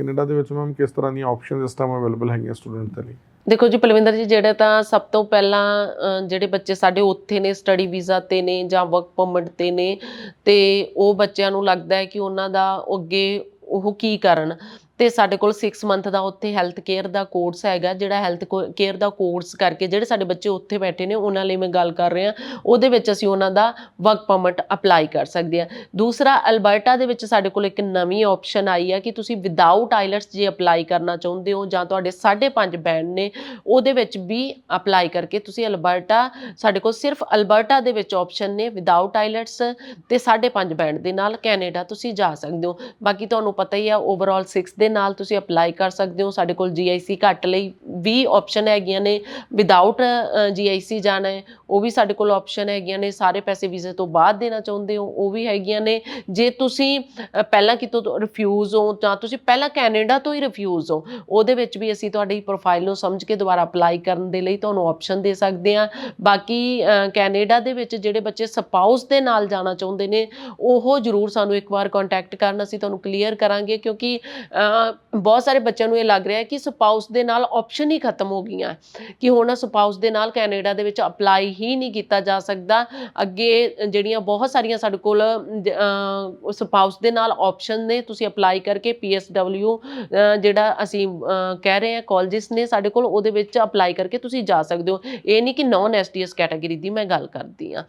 Canada ਦੇ ਵਿੱਚ ma'am ਕਿਸ ਤਰ੍ਹਾਂ ਦੀਆਂ ਆਪਸ਼ਨਸ ਇਸ ਟਾਈਮ ਅਵੇਲੇਬਲ ਹੈਗੀਆਂ ਸਟੂਡੈਂਟ ਦੇ ਲਈ? ਦੇਖੋ ਜੀ ਪਲਵਿੰਦਰ ਜੀ ਜਿਹੜੇ ਤਾਂ ਸਭ ਤੋਂ ਪਹਿਲਾਂ ਅ, ਜਿਹੜੇ ਬੱਚੇ ਸਾਡੇ ਉੱਥੇ ਨੇ ਸਟੱਡੀ ਵੀਜ਼ਾ ਤੇ ਨੇ ਜਾਂ ਵਰਕ ਪਰਮਿਟ ਤੇ ਨੇ ਤੇ ਉਹ ਬੱਚਿਆਂ ਨੂੰ ਲੱਗਦਾ ਹੈ ਕਿ ਉਹਨਾਂ ਦਾ ਅੱਗੇ ਉਹ ਕੀ ਕਰਨ। ਤੇ ਸਾਡੇ ਕੋਲ 6 ਮੰਥ ਦਾ ਉੱਥੇ ਹੈਲਥ ਕੇਅਰ ਦਾ ਕੋਰਸ ਹੈਗਾ, ਜਿਹੜਾ ਹੈਲਥ ਕੇਅਰ ਦਾ ਕੋਰਸ ਕਰਕੇ ਜਿਹੜੇ ਸਾਡੇ ਬੱਚੇ ਉੱਥੇ ਬੈਠੇ ਨੇ, ਉਹਨਾਂ ਲਈ ਮੈਂ ਗੱਲ ਕਰ ਰਿਹਾ। ਉਹਦੇ ਵਿੱਚ ਅਸੀਂ ਉਹਨਾਂ ਦਾ ਵਰਕ ਪਰਮਿਟ ਅਪਲਾਈ ਕਰ ਸਕਦੇ ਹਾਂ। ਦੂਸਰਾ, ਅਲਬਰਟਾ ਦੇ ਵਿੱਚ ਸਾਡੇ ਕੋਲ ਇੱਕ ਨਵੀਂ ਆਪਸ਼ਨ ਆਈ ਹੈ ਕਿ ਤੁਸੀਂ ਵਿਦਆਊਟ ਆਈਲਟਸ ਜੇ ਅਪਲਾਈ ਕਰਨਾ ਚਾਹੁੰਦੇ ਹੋ ਜਾਂ ਤੁਹਾਡੇ 5.5 ਬੈਂਡ ਨੇ, ਉਹਦੇ ਵਿੱਚ ਵੀ ਅਪਲਾਈ ਕਰਕੇ ਤੁਸੀਂ ਅਲਬਰਟਾ, ਸਾਡੇ ਕੋਲ ਸਿਰਫ ਅਲਬਰਟਾ ਦੇ ਵਿੱਚ ਆਪਸ਼ਨ ਨੇ ਵਿਦਆਊਟ ਆਈਲਟਸ ਤੇ 5.5 ਬੈਂਡ ਦੇ ਨਾਲ ਕੈਨੇਡਾ ਤੁਸੀਂ ਜਾ ਸਕਦੇ ਹੋ। ਬਾਕੀ ਤੁਹਾਨੂੰ ਪਤਾ ਹੀ ਆ ਓਵਰਆਲ 6 ਦੇ ਨਾਲ ਤੁਸੀਂ ਅਪਲਾਈ ਕਰ ਸਕਦੇ ਹੋ। ਸਾਡੇ ਕੋਲ GIC ਘੱਟ ਲਈ ਵੀ ਆਪਸ਼ਨ ਹੈਗੀਆਂ ਨੇ। ਵਿਦਆਊਟ GIC ਜਾਣਾ ਹੈ, ਉਹ ਵੀ ਸਾਡੇ ਕੋਲ ਆਪਸ਼ਨ ਹੈਗੀਆਂ ਨੇ। ਸਾਰੇ ਪੈਸੇ ਵੀਜ਼ੇ ਤੋਂ ਬਾਅਦ ਦੇਣਾ ਚਾਹੁੰਦੇ ਹੋ, ਉਹ ਵੀ ਹੈਗੀਆਂ ਨੇ। ਜੇ ਤੁਸੀਂ ਪਹਿਲਾਂ ਕਿਤੋਂ ਰਿਫਿਊਜ਼ ਹੋ ਜਾਂ ਤੁਸੀਂ ਪਹਿਲਾਂ ਕੈਨੇਡਾ ਤੋਂ ਹੀ ਰਿਫਿਊਜ਼ ਹੋ, ਉਹਦੇ ਵਿੱਚ ਵੀ ਅਸੀਂ ਤੁਹਾਡੀ ਪ੍ਰੋਫਾਈਲ ਨੂੰ ਸਮਝ ਕੇ ਦੁਬਾਰਾ ਅਪਲਾਈ ਕਰਨ ਦੇ ਲਈ ਤੁਹਾਨੂੰ ਆਪਸ਼ਨ ਦੇ ਸਕਦੇ ਹਾਂ। ਬਾਕੀ ਕੈਨੇਡਾ ਦੇ ਵਿੱਚ ਜਿਹੜੇ ਬੱਚੇ ਸਪਾਊਸ ਦੇ ਨਾਲ ਜਾਣਾ ਚਾਹੁੰਦੇ ਨੇ, ਉਹ ਜਰੂਰ ਸਾਨੂੰ ਇੱਕ ਵਾਰ ਕੰਟੈਕਟ ਕਰਨ, ਅਸੀਂ ਤੁਹਾਨੂੰ ਕਲੀਅਰ ਕਰਾਂਗੇ। ਕਿਉਂਕਿ ਬਹੁਤ ਸਾਰੇ ਬੱਚਿਆਂ ਨੂੰ ਇਹ ਲੱਗ ਰਿਹਾ ਕਿ ਸਪਾਊਸ ਦੇ ਨਾਲ ਆਪਸ਼ਨ ਹੀ ਖਤਮ ਹੋ ਗਈਆਂ ਕਿ ਹੁਣ ਸਪਾਊਸ ਦੇ ਨਾਲ ਕੈਨੇਡਾ ਦੇ ਵਿੱਚ ਅਪਲਾਈ ਹੀ ਨਹੀਂ ਕੀਤਾ ਜਾ ਸਕਦਾ। ਅੱਗੇ ਜਿਹੜੀਆਂ ਬਹੁਤ ਸਾਰੀਆਂ ਸਾਡੇ ਕੋਲ ਸਪਾਊਸ ਦੇ ਨਾਲ ਆਪਸ਼ਨ ਨੇ ਤੁਸੀਂ ਅਪਲਾਈ ਕਰਕੇ PSW ਅ, ਜਿਹੜਾ ਅਸੀਂ ਕਹਿ ਰਹੇ ਹਾਂ ਕਾਲਜਸ ਨੇ ਸਾਡੇ ਕੋਲ ਉਹਦੇ ਵਿੱਚ ਅਪਲਾਈ ਕਰਕੇ ਤੁਸੀਂ ਜਾ ਸਕਦੇ ਹੋ। ਇਹ ਨਹੀਂ ਕਿ ਨਾਨ ਐਸਡੀਐਸ ਕੈਟਾਗਰੀ ਦੀ ਮੈਂ ਗੱਲ ਕਰਦੀ ਆ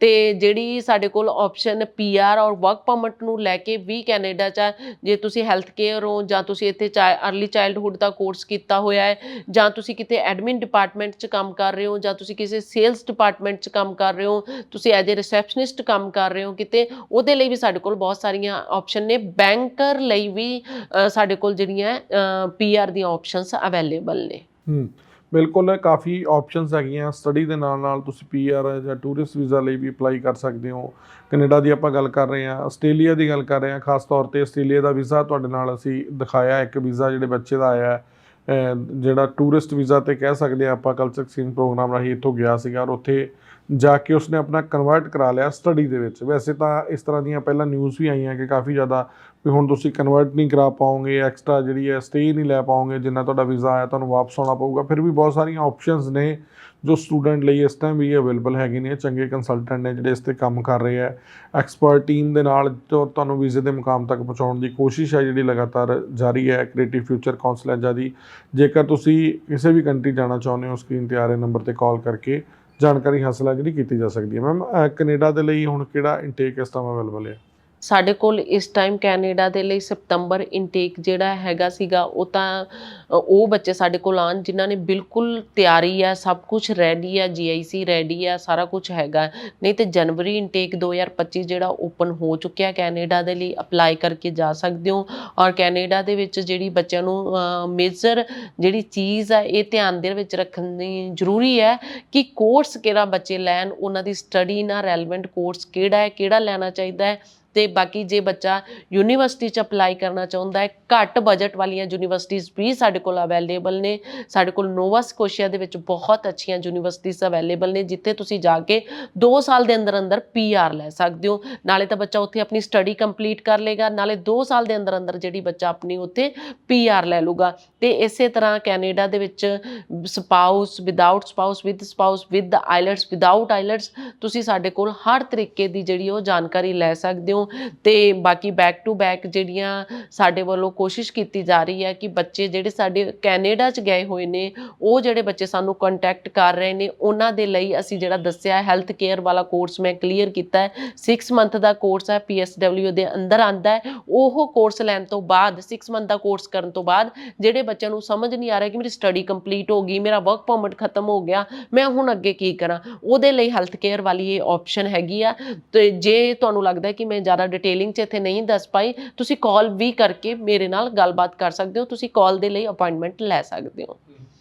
ਤੇ ਜਿਹੜੀ ਸਾਡੇ ਕੋਲ option PR or work permit ਨੂੰ ਲੈ ਕੇ ਵੀ ਕੈਨੇਡਾ ਚ ਜੇ ਤੁਸੀਂ ਹੈਲਥ ਕੇਅਰ ਹੋ ਜਾਂ ਤੁਸੀਂ ਇੱਥੇ ਅਰਲੀ ਚਾਈਲਡਹੁੱਡ ਦਾ ਕੋਰਸ ਕੀਤਾ ਹੋਇਆ ਹੈ, ਜਾਂ ਤੁਸੀਂ ਕਿਤੇ ਐਡਮਿਨ ਡਿਪਾਰਟਮੈਂਟ 'ਚ ਕੰਮ ਕਰ ਰਹੇ ਹੋ, ਜਾਂ ਤੁਸੀਂ ਕਿਸੇ ਸੇਲਸ ਡਿਪਾਰਟਮੈਂਟ 'ਚ ਕੰਮ ਕਰ ਰਹੇ ਹੋ, ਤੁਸੀਂ ਐਜ਼ ਅ ਰਿਸੈਪਸ਼ਨਿਸਟ ਕੰਮ ਕਰ ਰਹੇ ਹੋ ਕਿਤੇ, ਉਹਦੇ ਲਈ ਵੀ ਸਾਡੇ ਕੋਲ ਬਹੁਤ ਸਾਰੀਆਂ ਆਪਸ਼ਨ ਨੇ। ਬੈਂਕਰ ਲਈ ਵੀ ਸਾਡੇ ਕੋਲ ਜਿਹੜੀਆਂ ਪੀਆਰ ਦੀਆਂ ਆਪਸ਼ਨਸ ਅਵੇਲੇਬਲ ਨੇ। ਹੂੰ। ਬਿਲਕੁਲ, ਕਾਫੀ ਆਪਸ਼ਨਸ ਹੈਗੀਆਂ ਸਟੱਡੀ ਦੇ ਨਾਲ ਨਾਲ ਤੁਸੀਂ ਪੀਆਰ ਜਾਂ ਟੂਰਿਸਟ ਵੀਜ਼ਾ ਲਈ ਵੀ ਅਪਲਾਈ ਕਰ ਸਕਦੇ ਹੋ। ਕੈਨੇਡਾ ਦੀ ਆਪਾਂ ਗੱਲ ਕਰ ਰਹੇ ਹਾਂ, ਆਸਟ੍ਰੇਲੀਆ ਦੀ ਗੱਲ ਕਰ ਰਹੇ ਹਾਂ, ਖਾਸ ਤੌਰ ਤੇ ਆਸਟ੍ਰੇਲੀਆ ਦਾ ਵੀਜ਼ਾ ਤੁਹਾਡੇ ਨਾਲ ਅਸੀਂ ਦਿਖਾਇਆ ਇੱਕ ਵੀਜ਼ਾ ਜਿਹੜੇ ਬੱਚੇ ਦਾ ਆਇਆ ਜਿਹੜਾ ਟੂਰਿਸਟ ਵੀਜ਼ਾ ਤੇ ਕਹਿ ਸਕਦੇ ਹਾਂ ਆਪਾਂ ਕਲਚਰ ਐਕਸਚੇਂਜ ਪ੍ਰੋਗਰਾਮ ਰਾਹੀਂ ਇੱਥੋਂ ਗਿਆ ਸੀਗਾ ਔਰ ਉੱਥੇ ਜਾ ਕੇ ਉਸਨੇ ਆਪਣਾ ਕਨਵਰਟ ਕਰਾ ਲਿਆ ਸਟੱਡੀ ਦੇ ਵਿੱਚ। ਵੈਸੇ ਤਾਂ ਇਸ ਤਰ੍ਹਾਂ ਦੀਆਂ ਪਹਿਲਾਂ ਨਿਊਜ਼ ਵੀ ਆਈਆਂ ਕਿ ਕਾਫੀ ਜ਼ਿਆਦਾ ਵੀ ਹੁਣ ਤੁਸੀਂ ਕਨਵਰਟ ਨਹੀਂ ਕਰਾ ਪਾਓਗੇ ਐਕਸਟਰਾ ਜਿਹੜੀ ਹੈ ਸਟੇ ਨਹੀਂ ਲੈ ਪਾਓਗੇ, ਜਿੰਨਾ ਤੁਹਾਡਾ ਵੀਜ਼ਾ ਆਇਆ ਤੁਹਾਨੂੰ ਵਾਪਸ ਆਉਣਾ ਪਊਗਾ। ਫਿਰ ਵੀ ਬਹੁਤ ਸਾਰੀਆਂ ਆਪਸ਼ਨਸ ਨੇ ਜੋ ਸਟੂਡੈਂਟ ਲਈ ਇਸ ਟਾਈਮ ਵੀ ਅਵੇਲੇਬਲ ਹੈਗੇ ਨੇ, ਚੰਗੇ ਕੰਸਲਟੈਂਟ ਨੇ ਜਿਹੜੇ ਇਸ ਤੇ ਕੰਮ ਕਰ ਰਹੇ ਆ ਐਕਸਪਰਟ ਟੀਮ ਦੇ ਨਾਲ ਤੁਹਾਨੂੰ ਵੀਜ਼ੇ ਦੇ ਮੁਕਾਮ ਤੱਕ ਪਹੁੰਚਾਉਣ ਦੀ ਕੋਸ਼ਿਸ਼ ਹੈ ਜਿਹੜੀ ਲਗਾਤਾਰ ਜਾਰੀ ਹੈ ਕ੍ਰੀਏਟਿਵ ਫਿਊਚਰ ਕਾਉਂਸਲ ਹੈ ਦੀ। ਜੇਕਰ ਤੁਸੀਂ ਕਿਸੇ ਵੀ ਕੰਟਰੀ ਜਾਣਾ ਚਾਹੁੰਦੇ ਹੋ ਸਕਰੀਨ ਤੇ ਆ ਰਹੇ ਨੰਬਰ ਤੇ ਕਾਲ ਕਰਕੇ ਜਾਣਕਾਰੀ ਹਾਸਲ ਹੈ ਜਿਹੜੀ ਕੀਤੀ ਜਾ ਸਕਦੀ ਹੈ। ਮੈਮ ਕੈਨੇਡਾ ਦੇ ਲਈ ਹੁਣ ਕਿਹੜਾ ਇਨਟੇਕ ਇਸ ਟਾਈਮ ਅਵੇਲੇਬਲ ਹੈ ਸਾਡੇ ਕੋਲ ਇਸ ਟਾਈਮ ਕੈਨੇਡਾ ਦੇ ਲਈ ਸਤੰਬਰ ਇਨਟੇਕ ਜਿਹੜਾ ਹੈਗਾ ਸੀਗਾ, ਉਹ ਤਾਂ ਉਹ ਬੱਚੇ ਸਾਡੇ ਕੋਲ ਆਣ ਜਿਨ੍ਹਾਂ ਨੇ ਬਿਲਕੁਲ ਤਿਆਰੀ ਆ, ਸਭ ਕੁਝ ਰੈਡੀ ਆ ਜੀਆਈਸੀ ਰੈਡੀ ਆ, ਸਾਰਾ ਕੁਝ ਹੈਗਾ। ਨਹੀਂ ਤੇ ਜਨਵਰੀ ਇਨਟੇਕ 2025 ਜਿਹੜਾ ਓਪਨ ਹੋ ਚੁੱਕਿਆ, ਕੈਨੇਡਾ ਦੇ ਲਈ ਅਪਲਾਈ ਕਰਕੇ ਜਾ ਸਕਦੇ ਹੋ। ਔਰ ਕੈਨੇਡਾ ਦੇ ਵਿੱਚ ਜਿਹੜੀ ਬੱਚਿਆਂ ਨੂੰ ਮੇਜਰ ਜਿਹੜੀ ਚੀਜ਼ ਆ, ਇਹ ਧਿਆਨ ਦੇ ਵਿੱਚ ਰੱਖਣੀ ਜ਼ਰੂਰੀ ਹੈ ਕਿ ਕੋਰਸ ਕਿਹੜਾ ਬੱਚੇ ਲੈਣ, ਉਹਨਾਂ ਦੀ ਸਟੱਡੀ ਨਾਲ ਰੈਲੇਵੈਂਟ ਕੋਰਸ ਕਿਹੜਾ ਹੈ, ਕਿਹੜਾ ਲੈਣਾ ਚਾਹੀਦਾ ਹੈ। ਤੇ ਬਾਕੀ ਜੇ ਬੱਚਾ ਯੂਨੀਵਰਸਿਟੀ ਚ ਅਪਲਾਈ ਕਰਨਾ ਚਾਹੁੰਦਾ ਹੈ, ਘੱਟ ਬਜਟ ਵਾਲੀਆਂ ਯੂਨੀਵਰਸਿਟੀਆਂ ਵੀ ਸਾਡੇ ਕੋਲ ਅਵੇਲੇਬਲ ਨੇ। ਸਾਡੇ ਕੋਲ ਨੋਵਾ ਸਕੋਸ਼ੀਆ ਦੇ ਵਿੱਚ ਬਹੁਤ ਅੱਛੀਆਂ ਯੂਨੀਵਰਸਿਟੀਆਂ ਅਵੇਲੇਬਲ ਨੇ, ਜਿੱਥੇ ਤੁਸੀਂ ਜਾ ਕੇ 2 ਸਾਲ ਦੇ ਅੰਦਰ ਅੰਦਰ ਪੀਆਰ ਲੈ ਸਕਦੇ ਹੋ। ਨਾਲੇ ਤਾਂ ਬੱਚਾ ਉੱਥੇ ਆਪਣੀ ਸਟੱਡੀ ਕੰਪਲੀਟ ਕਰ ਲੇਗਾ ਨਾਲੇ 2 ਸਾਲ ਦੇ ਅੰਦਰ ਅੰਦਰ ਜਿਹੜੀ ਬੱਚਾ ਆਪਣੀ ਉੱਥੇ ਪੀਆਰ ਲੈ ਲੂਗਾ ਤੇ ਇਸੇ ਤਰ੍ਹਾਂ ਕੈਨੇਡਾ ਦੇ ਵਿੱਚ spouse without spouse with spouse with IELTS without IELTS ਤੁਸੀਂ ਸਾਡੇ ਕੋਲ ਹਰ ਤਰੀਕੇ ਦੀ ਜਿਹੜੀ ਉਹ ਜਾਣਕਾਰੀ ਲੈ ਸਕਦੇ ਹੋ। ਤੇ ਬਾਕੀ ਬੈਕ ਟੂ ਬੈਕ ਜਿਹੜੀਆਂ ਸਾਡੇ ਵੱਲੋਂ ਕੋਸ਼ਿਸ਼ ਕੀਤੀ ਜਾ ਰਹੀ ਹੈ ਕਿ ਬੱਚੇ ਜਿਹੜੇ ਸਾਡੇ ਕੈਨੇਡਾ 'ਚ ਗਏ ਹੋਏ ਨੇ, ਉਹ ਜਿਹੜੇ ਬੱਚੇ ਸਾਨੂੰ ਕੰਟੈਕਟ ਕਰ ਰਹੇ ਨੇ, ਉਹਨਾਂ ਦੇ ਲਈ ਅਸੀਂ ਜਿਹੜਾ ਦੱਸਿਆ ਹੈਲਥ ਕੇਅਰ ਵਾਲਾ ਕੋਰਸ ਮੈਂ ਕਲੀਅਰ ਕੀਤਾ ਹੈ। 6 ਮੰਥ ਦਾ ਕੋਰਸ ਹੈ PSW ਦੇ ਅੰਦਰ ਆਂਦਾ ਹੈ। ਉਹ ਕੋਰਸ ਲੈਣ ਤੋਂ ਬਾਅਦ 6 ਮੰਥ ਦਾ ਕੋਰਸ ਕਰਨ ਤੋਂ ਬਾਅਦ ਜਿਹੜੇ ਬੱਚਿਆਂ ਨੂੰ ਸਮਝ ਨਹੀਂ ਆ ਰਿਹਾ ਕਿ ਮੇਰੀ ਸਟੱਡੀ ਕੰਪਲੀਟ ਹੋ ਗਈ, ਮੇਰਾ ਵਰਕ ਪਰਮਿਟ ਖਤਮ ਹੋ ਗਿਆ, ਮੈਂ ਹੁਣ ਅੱਗੇ ਕੀ ਕਰਾਂ? ਉਹਦੇ ਲਈ ਹੈਲਥ ਕੇਅਰ ਵਾਲੀ ਇਹ ਆਪਸ਼ਨ ਹੈਗੀ ਆ। ਤੇ ਜੇ ਤੁਹਾਨੂੰ ਲੱਗਦਾ ਕਿ ਮੈਂ ਜ਼ਿਆਦਾ ਡਿਟੇਲਿੰਗ 'ਚ ਇੱਥੇ ਨਹੀਂ ਦੱਸ ਪਾਈ। ਤੁਸੀਂ ਕਾਲ ਵੀ ਕਰਕੇ ਮੇਰੇ ਨਾਲ ਗੱਲਬਾਤ ਕਰ ਸਕਦੇ ਹੋ। ਤੁਸੀਂ ਕਾਲ ਦੇ ਲਈ ਅਪਾਇੰਟਮੈਂਟ ਲੈ ਸਕਦੇ ਹੋ।